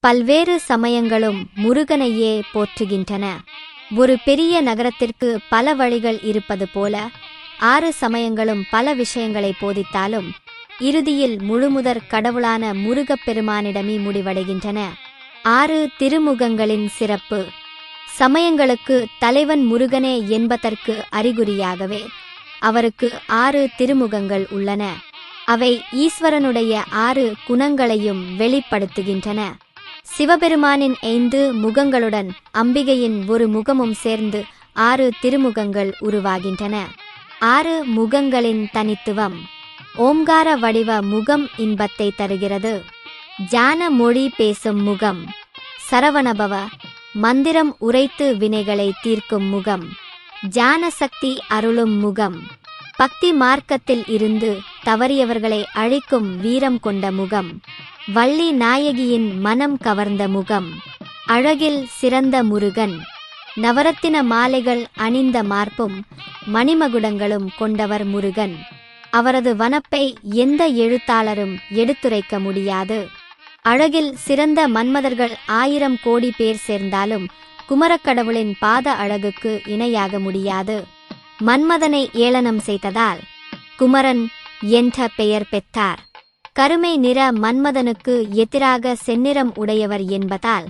பல்வேறு சமயங்களும் முருகனையே போற்றுகின்றன. ஒரு பெரிய நகரத்திற்கு பல வழிகள் இருப்பது போல ஆறு சமயங்களும் பல விஷயங்களை போதித்தாலும் இறுதியில் முழுமுதற் கடவுளான முருகப் பெருமானிடமே முடிவடைகின்றன. ஆறு திருமுகங்களின் சிறப்பு. சமயங்களுக்கு தலைவன் முருகனே என்பதற்கு அறிகுறியாகவே அவருக்கு ஆறு திருமுகங்கள் உள்ளன. அவை ஈஸ்வரனுடைய ஆறு குணங்களையும் வெளிப்படுத்துகின்றன. சிவபெருமானின் ஐந்து முகங்களுடன் அம்பிகையின் ஒரு முகமும் சேர்ந்து ஆறு திருமுகங்கள் உருவாகின்றன. ஆறு முகங்களின் தனித்துவம். ஓம்கார வடிவ முகம் இன்பத்தை தருகிறது. ஜான மொழி பேசும் முகம். சரவணபவ மந்திரம் உரைத்து வினைகளை தீர்க்கும் முகம். ஜான சக்தி அருளும் முகம். பக்தி மார்க்கத்தில் இருந்து தவறியவர்களை அழிக்கும் வீரம் கொண்ட முகம். வள்ளி நாயகியின் மனம் கவர்ந்த முகம். அழகில் சிறந்த முருகன். நவரத்தின மாலைகள் அணிந்த மார்பும் மணிமகுடங்களும் கொண்டவர் முருகன். அவரது வனப்பை எந்த எழுத்தாளரும் எடுத்துரைக்க முடியாது. அழகில் சிறந்த மன்மதர்கள் ஆயிரம் கோடி பேர் சேர்ந்தாலும் குமரக்கடவுளின் பாத அழகுக்கு இணையாக முடியாது. மன்மதனை ஏளனம் செய்ததால் குமரன் என்ற பெயர் பெற்றார். கருமை நிற மன்மதனுக்கு எதிராக செந்நிறம் உடையவர் என்பதால்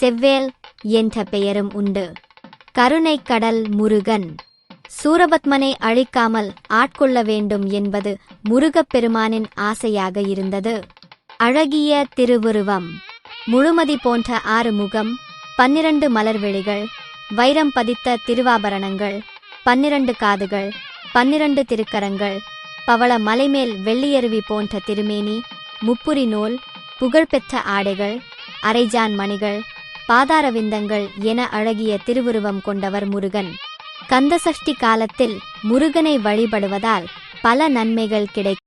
செவ்வேல் என்ற பெயரும் உண்டு. கருணை கடல் முருகன். சூரபத்மனை அழிக்காமல் ஆட்கொள்ள வேண்டும் என்பது முருகப் பெருமானின் ஆசையாக இருந்தது. அழகிய திருவுருவம். முழுமதி போன்ற ஆறு முகம் பன்னிரண்டு மலர்விழிகள் வைரம் பதித்த திருவாபரணங்கள் பன்னிரண்டு காதுகள் பன்னிரண்டு திருக்கரங்கள் பவள மலைமேல் வெள்ளியருவி போன்ற திருமேனி முப்புரி நூல் புகழ்பெற்ற ஆடைகள் அரைஜான் மணிகள் பாதாரவிந்தங்கள் என அழகிய திருவுருவம் கொண்டவர் முருகன். கந்தசஷ்டி காலத்தில் முருகனை வழிபடுவதால் பல நன்மைகள் கிடைக்கும்.